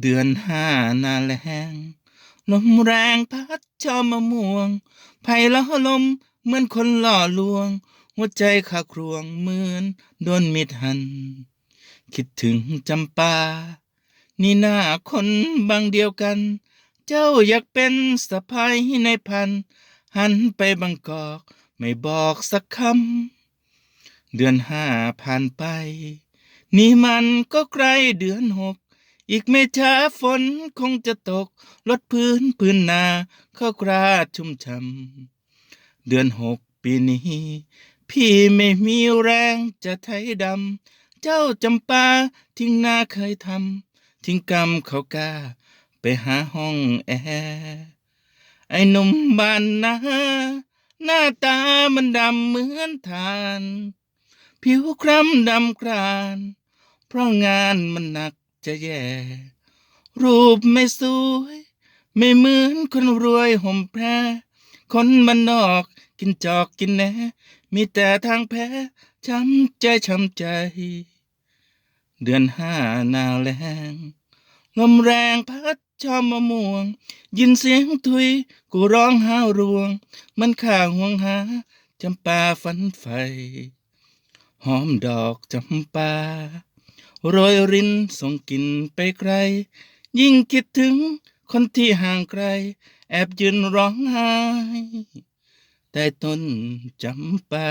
เดือนห้าหนาแรงลมแรงพัดชอมมะม่วงไผ่ล้อลมเหมือนคนหล่อลวง หัวใจขาครวงเหมือนโดนมิดหัน คิดถึงจำปา นี่หน้าคนบางเดียวกัน เจ้าอยากเป็นสะพายในพัน หันไปบางกอกไม่บอกสักคำ เดือนห้าผ่านไป นี่มันก็ใกล้เดือนหก อีกไม่ช้าฝนคงจะตกลดพื้นพื้นนาเข้ากราดชุ่มช่ำเดือนหกปีนี้ พี่ไม่มีแรงจะไถดำ เจ้าจำปาทิ้งนาเคยทำทิ้งกรรมเขากล้าไปหาห้องแอร์ไอ้หนุ่มบ้านนาหน้าตามันดำเหมือนทาน ผิวคล้ำดำคราน เพราะงานมันหนัก จะแย่ รูปไม่สวย ไม่เหมือนคนรวยห่มแพรคนมันนอกกินจอกกินแหนมีแต่ทางแพ้ช้ำใจช้ำใจ เดือนห้าหนาวแรงลมแรงพัดชอมมะม่วง ยินเสียงทุยกูร้องห้าวรวง มันข้าห่วงหาจำปาฝันไฟ หอมดอกจำปา รอยรินส่งกลิ่นไปไกล ยิ่งคิดถึงคนที่ห่างไกล แอบยืนร้องไห้ใต้ต้นจำปา